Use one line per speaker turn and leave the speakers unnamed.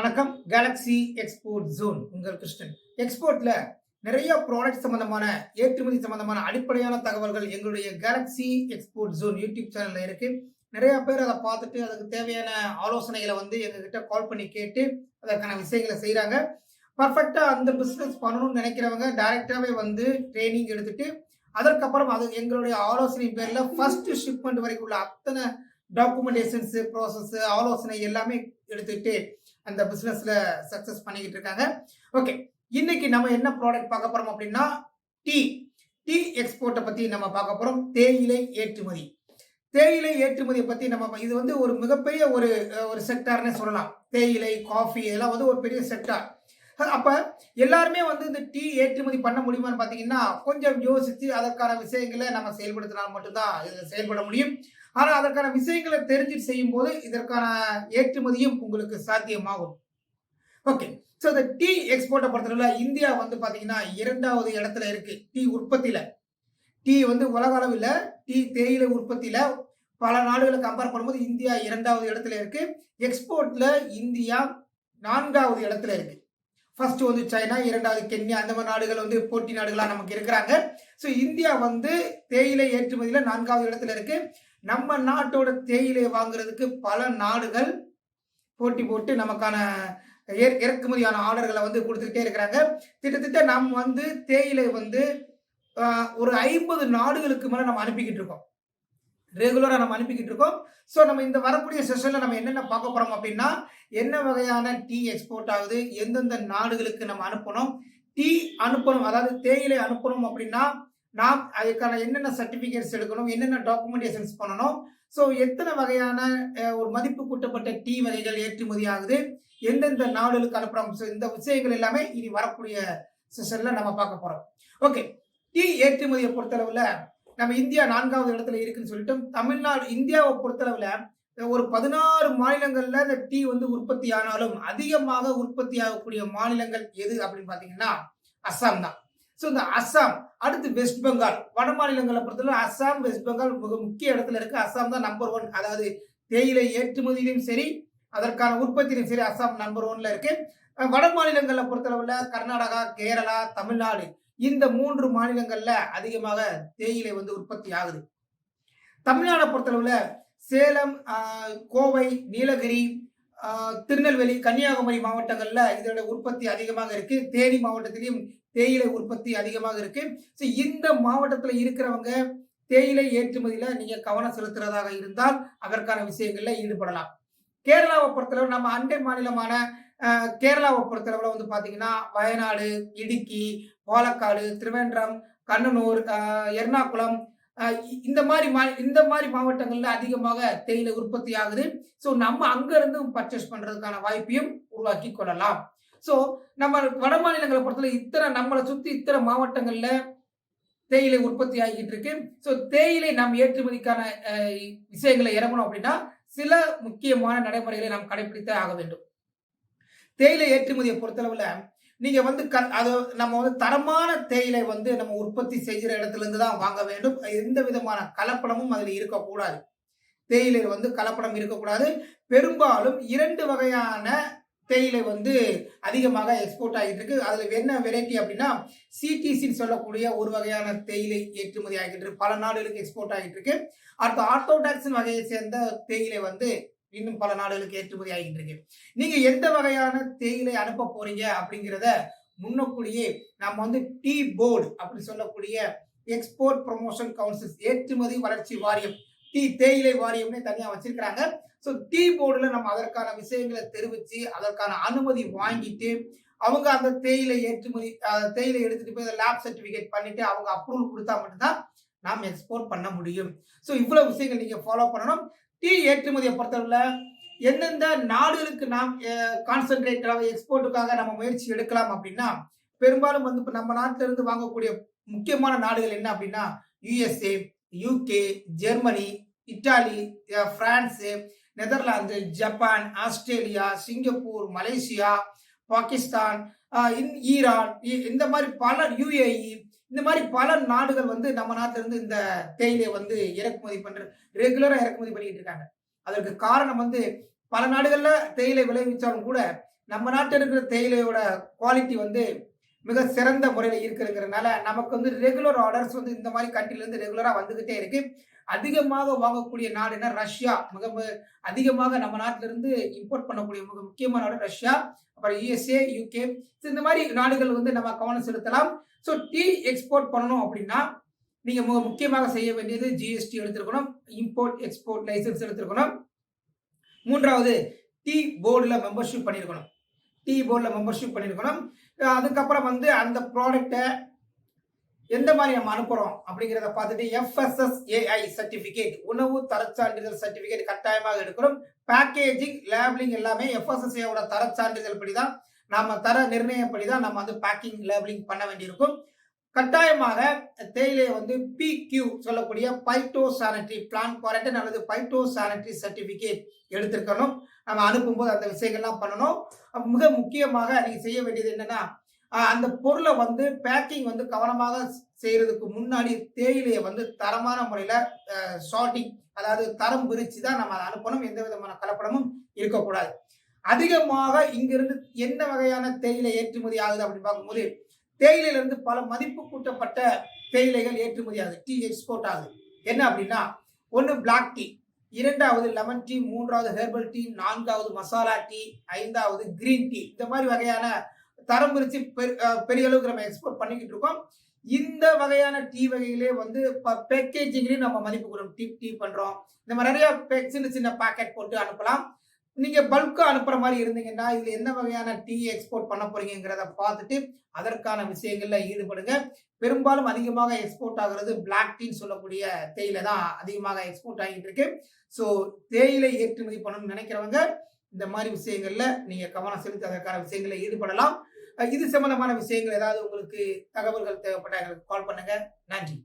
வணக்கம். Galaxy export zone உங்கள் கிருஷ்ணன். எக்ஸ்போர்ட்ல நிறைய ப்ராடக்ட் சம்பந்தமான ஏற்றுமதி சம்பந்தமான அடிப்படையான தகவல்கள் எங்களுடைய கேலக்ஸி எக்ஸ்போர்ட் ஜோன் யூடியூப் சேனல்ல இருக்கு. நிறைய பேர் அதை பார்த்துட்டு அதுக்கு தேவையான ஆலோசனைகளை வந்து எங்ககிட்ட கால் பண்ணி கேட்டு அதற்கான விஷயங்களை செய்கிறாங்க பர்ஃபெக்டாக அந்த பிஸ்னஸ் பண்ணணும்னு நினைக்கிறவங்க டைரெக்டாகவே வந்து ட்ரைனிங் எடுத்துட்டு அதற்கப்புறம் அது எங்களுடைய ஆலோசனை பேரில் ஃபர்ஸ்ட் ஷிப்மெண்ட் வரைக்கும் உள்ள அத்தனை டாக்குமெண்டேஷன்ஸ் ப்ராசஸ் ஆலோசனை எல்லாமே எடுத்துக்கிட்டு அந்த பிஸ்னஸில் சக்ஸஸ் பண்ணிக்கிட்டு இருக்காங்க. ஓகே இன்னைக்கு நம்ம என்ன ப்ராடக்ட் பார்க்க போகிறோம் அப்படின்னா டீ டீ எக்ஸ்போர்ட்டை பற்றி நம்ம பார்க்க போகிறோம் தேயிலை ஏற்றுமதி. தேயிலை ஏற்றுமதியை பற்றி நம்ம இது வந்து ஒரு மிகப்பெரிய ஒரு ஒரு செக்டார்னே சொல்லலாம். தேயிலை காஃபி இதெல்லாம் வந்து ஒரு பெரிய செக்டார் அப்போ எல்லாருமே வந்து இந்த டீ ஏற்றுமதி பண்ண முடியுமான்னு பார்த்தீங்கன்னா கொஞ்சம் யோசித்து அதற்கான விஷயங்களை நம்ம செயல்படுத்தினால் மட்டும்தான் இதில் செயல்பட முடியும். ஆனால் அதற்கான விஷயங்களை தெரிஞ்சுட்டு செய்யும் போது இதற்கான ஏற்றுமதியும் உங்களுக்கு சாத்தியமாகும். ஓகே ஸோ இந்த டீ எக்ஸ்போர்ட்டை பொறுத்தவரை இந்தியா வந்து பார்த்தீங்கன்னா இரண்டாவது இடத்துல இருக்கு. டீ உற்பத்தியில். டீ வந்து உலக அளவில் டீ தேயிலை உற்பத்தியில் பல நாடுகளை கம்பேர் பண்ணும்போது இந்தியா இரண்டாவது இடத்துல இருக்கு. எக்ஸ்போர்ட்ல இந்தியா நான்காவது இடத்துல இருக்கு. ஃபர்ஸ்ட் வந்து சைனா இரண்டாவது கென்யா. அந்த மாதிரி நாடுகள் வந்து போட்டி நாடுகளாக நமக்கு இருக்கிறாங்க. ஸோ இந்தியா வந்து தேயிலை ஏற்றுமதியில் நான்காவது இடத்துல இருக்கு. நம்ம நாட்டோட தேயிலை வாங்குறதுக்கு பல நாடுகள் போட்டி போட்டு நமக்கான இறக்குமதியான ஆர்டர்களை வந்து கொடுத்துக்கிட்டே இருக்கிறாங்க. கிட்டத்தட்ட நம்ம வந்து தேயிலை வந்து ஒரு ஐம்பது நாடுகளுக்கு மேலே நம்ம அனுப்பிக்கிட்டு இருக்கோம். ரெகுலராக நம்ம அனுப்பிக்கிட்டு இருக்கோம். ஸோ நம்ம இந்த வரக்கூடிய செஷனில் நம்ம என்னென்ன பார்க்க போகிறோம் அப்படின்னா என்ன வகையான டீ எக்ஸ்போர்ட் ஆகுது எந்தெந்த நாடுகளுக்கு நம்ம அனுப்பணும் டீ அனுப்பணும் அதாவது தேயிலை அனுப்பணும் அப்படின்னா நாம் அதுக்கான என்னென்ன சர்டிஃபிகேட்ஸ் எடுக்கணும் என்னென்ன டாக்குமெண்டேஷன்ஸ் பண்ணணும்? ஸோ எத்தனை வகையான ஒரு மதிப்பு கூட்டப்பட்ட டீ வகைகள் ஏற்றுமதி ஆகுது? எந்தெந்த நாடுகளுக்கு அனுப்புகிறோம் ஸோ இந்த விஷயங்கள் எல்லாமே இனி வரக்கூடிய செஷனில் நம்ம பார்க்க போகிறோம் ஓகே டீ ஏற்றுமதியை பொறுத்தளவில் நம்ம இந்தியா நான்காவது இடத்துல இருக்குன்னு சொல்லிட்டு தமிழ்நாடு இந்தியாவை பொறுத்தளவில் ஒரு பதினாறு மாநிலங்களில் இந்த டீ வந்து உற்பத்தி ஆனாலும் அதிகமாக உற்பத்தி ஆகக்கூடிய மாநிலங்கள் எது அப்படின்னு பார்த்தீங்கன்னா அஸ்ஸாம் தான். ஸோ இந்த அஸ்ஸாம் அடுத்து வெஸ்ட் பெங்கால் வட மாநிலங்களை பொறுத்தவரை அஸ்ஸாம் வெஸ்ட் பெங்கால் மிக முக்கிய இடத்துல இருக்கு. அஸ்ஸாம் தான் நம்பர் ஒன் அதாவது தேயிலை ஏற்றுமதியிலும் சரி அதற்கான உற்பத்தியிலும் சரி அஸ்ஸாம் நம்பர் ஒன்ல இருக்கு. வட மாநிலங்களை பொறுத்தளவில் கர்நாடகா கேரளா தமிழ்நாடு இந்த மூன்று மாநிலங்கள்ல அதிகமாக தேயிலை வந்து உற்பத்தி ஆகுது. தமிழ்நாடை பொறுத்தளவுல சேலம் கோவை நீலகிரி திருநெல்வேலி கன்னியாகுமரி மாவட்டங்கள்ல இதோட உற்பத்தி அதிகமாக இருக்கு. தேனி மாவட்டத்திலையும் தேயிலை உற்பத்தி அதிகமாக இருக்கு. ஸோ இந்த மாவட்டத்தில் இருக்கிறவங்க தேயிலை ஏற்றுமதியில நீங்க கவனம் செலுத்துறதாக இருந்தால் அதற்கான விஷயங்கள்ல ஈடுபடலாம். கேரளாவை பொறுத்தளவு நம்ம அண்டை மாநிலமான கேரளாவை பொறுத்தளவில் வந்து பார்த்தீங்கன்னா வயநாடு இடுக்கி பாலக்காடு திருவேன்றம் கண்ணனூர் எர்ணாகுளம் இந்த மாதிரி மா இந்த மாதிரி மாவட்டங்கள்ல அதிகமாக தேயிலை உற்பத்தி ஆகுது ஸோ நம்ம அங்கிருந்து பர்ச்சேஸ் பண்றதுக்கான வாய்ப்பையும் உருவாக்கி கொள்ளலாம். ஸோ நம்ம வட மாநிலங்களை பொறுத்தவரை இத்தனை நம்மளை சுற்றி இத்தனை மாவட்டங்களில் தேயிலை உற்பத்தி ஆகிட்டு இருக்கு. ஸோ தேயிலை நாம் ஏற்றுமதிக்கான விஷயங்களை இறங்கணும் அப்படின்னா சில முக்கியமான நடைமுறைகளை நாம் கடைபிடித்தே ஆக வேண்டும். தேயிலை ஏற்றுமதியை பொறுத்தளவில் நீங்கள் வந்து க அது நம்ம வந்து தரமான தேயிலை வந்து நம்ம உற்பத்தி செய்கிற இடத்துலேருந்து தான் வாங்க வேண்டும். எந்த விதமான கலப்படமும் அதில் இருக்கக்கூடாது. தேயிலை வந்து கலப்படம் இருக்கக்கூடாது. பெரும்பாலும் இரண்டு வகையான தேயிலை வந்து அதிகமாக எக்ஸ்போர்ட் ஆகிட்டு இருக்கு அதில் என்ன வெரைட்டி அப்படின்னா சிடிசின்னு சொல்லக்கூடிய ஒரு வகையான தேயிலை ஏற்றுமதி ஆகிட்டு இருக்கு பல நாடுகளுக்கு எக்ஸ்போர்ட் ஆகிட்டு இருக்கு அடுத்த ஆர்த்தோடாக்ஸின் வகையை சேர்ந்த தேயிலை வந்து இன்னும் பல நாடுகளுக்கு ஏற்றுமதி ஆகிட்டு இருக்கு நீங்க எந்த வகையான தேயிலை அனுப்ப போறீங்க அப்படிங்கிறத முன்னக்கூடியே நம்ம வந்து டீ போர்டு அப்படின்னு சொல்லக்கூடிய எக்ஸ்போர்ட் ப்ரொமோஷன் கவுன்சில் ஏற்றுமதி வளர்ச்சி வாரியம் டீ தேயிலை வாரியம்னே தனியாக வச்சிருக்கிறாங்க. ஸோ டீ போர்டில் நம்ம அதற்கான விஷயங்களை தெரிவித்து அதற்கான அனுமதி வாங்கிட்டு அவங்க அந்த தேயிலை ஏற்றுமதி தேயிலை எடுத்துட்டு போய் லேப் சர்டிஃபிகேட் பண்ணிட்டு அவங்க அப்ரூவல் கொடுத்தா மட்டும்தான் நாம் எக்ஸ்போர்ட் பண்ண முடியும். ஸோ இவ்வளோ விஷயங்கள் நீங்கள் ஃபாலோ பண்ணணும். டீ ஏற்றுமதியை பொறுத்தவரையில் எந்தெந்த நாடுகளுக்கு நாம் கான்சென்ட்ரேட்டாக எக்ஸ்போர்ட்டுக்காக நம்ம முயற்சி எடுக்கலாம் அப்படின்னா பெரும்பாலும் வந்து இப்போ நம்ம நாட்டிலிருந்து வாங்கக்கூடிய முக்கியமான நாடுகள் என்ன அப்படின்னா USA UK Germany Italy France Netherlands Japan Australia Singapore Malaysia Pakistan Iran இந்த மாதிரி பல யுஏஇ இந்த மாதிரி பல நாடுகள் வந்து நம்ம நாட்டிலிருந்து இந்த தேயிலையை வந்து இறக்குமதி பண்ற ரெகுலராக இறக்குமதி பண்ணிட்டு இருக்காங்க. அதற்கு காரணம் வந்து பல நாடுகளில் தேயிலை விளைவிச்சாலும் கூட நம்ம நாட்டில் இருக்கிற தேயிலையோட குவாலிட்டி வந்து மிக சிறந்த முறையில் இருக்கிறதுங்கிறதுனால நமக்கு வந்து ரெகுலர் ஆர்டர்ஸ் வந்து இந்த மாதிரி கண்ட்ரிலேருந்து ரெகுலராக வந்துக்கிட்டே இருக்கு. அதிகமாக வாங்கக்கூடிய நாடுனா ரஷ்யா. மிக மிக அதிகமாக நம்ம நாட்டிலிருந்து இம்போர்ட் பண்ணக்கூடிய மிக முக்கியமான நாடு ரஷ்யா. அப்புறம் யூஎஸ்ஏ யூகே இந்த மாதிரி நாடுகள் வந்து நம்ம கவனம் செலுத்தலாம். ஸோ டீ எக்ஸ்போர்ட் பண்ணணும் அப்படின்னா நீங்கள் மிக முக்கியமாக செய்ய வேண்டியது ஜிஎஸ்டி எடுத்திருக்கணும். இம்போர்ட் எக்ஸ்போர்ட் லைசன்ஸ் எடுத்திருக்கணும். மூன்றாவது டீ போர்டில் மெம்பர்ஷிப் பண்ணியிருக்கணும் டீ போர்டில் மெம்பர்ஷிப் பண்ணியிருக்கணும் அதுக்கப்புறம் வந்து அந்த ப்ராடக்டை எந்த மாதிரி நம்ம அனுப்புகிறோம் அப்படிங்கிறத பார்த்துட்டு எஃப்எஸ்எஸ்ஏஐ சர்டிஃபிகேட் உணவு தரச்சான்றிதழ் சர்டிஃபிகேட் கட்டாயமாக எடுக்கணும். பேக்கேஜிங் லேபிளிங் எல்லாமே எஃப்எஸ்எஸ்ஏவோட தரச்சான்றிதழ் படி தான் நாம் தர நிர்ணயப்படி தான் நம்ம வந்து பேக்கிங் லேபிளிங் பண்ண வேண்டியிருக்கும். கட்டாயமாக தேயிலையை வந்து பிக்யூ சொல்லக்கூடிய பைட்டோ சானிட்டரி பிளான் குவாரண்டைன் அல்லது பைட்டோ சானிட்டரி சர்டிஃபிகேட் எடுத்திருக்கணும். நம்ம அனுப்பும்போது அந்த விஷயங்கள்லாம் பண்ணணும். மிக முக்கியமாக நீங்கள் செய்ய வேண்டியது என்னன்னா அந்த பொருளை வந்து பேக்கிங் வந்து கவனமாக செய்கிறதுக்கு முன்னாடி தேயிலையை வந்து தரமான முறையில் ஷார்ட்டிங் அதாவது தரம் பிரித்து தான் நம்ம அதை அனுப்பணும். எந்த விதமான கலப்படமும் இருக்கக்கூடாது. அதிகமாக இங்கிருந்து என்ன வகையான தேயிலை ஏற்றுமதி ஆகுது அப்படின்னு பார்க்கும்போது தேயிலையிலிருந்து பல மதிப்பு கூட்டப்பட்ட தேயிலைகள் ஏற்றுமதி ஆகுது. டீ எக்ஸ்போர்ட் ஆகுது. என்ன அப்படின்னா ஒன்று பிளாக் டீ இரண்டாவது லெமன் டீ மூன்றாவது ஹெர்பல் டீ நான்காவது மசாலா டீ ஐந்தாவது கிரீன் டீ இந்த மாதிரி வகையான தரம் பிரித்து பெரிய அளவுக்கு நம்ம எக்ஸ்போர்ட் பண்ணிக்கிட்டு இருக்கோம். இந்த வகையான டீ வகைகளே வந்து பேக்கேஜிங்லேயும் நம்ம மதிப்பு கொடுக்கணும் டீ டீ பண்ணுறோம் இந்த மாதிரி நிறைய சின்ன சின்ன பாக்கெட் போட்டு அனுப்பலாம். நீங்கள் பல்காக அனுப்புகிற மாதிரி இருந்தீங்கன்னா இதில் என்ன வகையான டீ எக்ஸ்போர்ட் பண்ண போறீங்கிறத பார்த்துட்டு அதற்கான விஷயங்களில் ஈடுபடுங்க. பெரும்பாலும் அதிகமாக எக்ஸ்போர்ட் ஆகிறது பிளாக் டீன்னு சொல்லக்கூடிய தேயிலை தான் அதிகமாக எக்ஸ்போர்ட் ஆகிட்டு இருக்கு. ஸோ தேயிலை ஏற்றுமதி பண்ணணும்னு நினைக்கிறவங்க இந்த மாதிரி விஷயங்கள்ல நீங்க கவனம் செலுத்தி அதற்கான விஷயங்களில் ஈடுபடலாம். இது சம்பந்தமான விஷயங்கள் ஏதாவது உங்களுக்கு தகவல்கள் தேவைப்பட்ட எங்களுக்கு கால் பண்ணுங்க. நன்றி.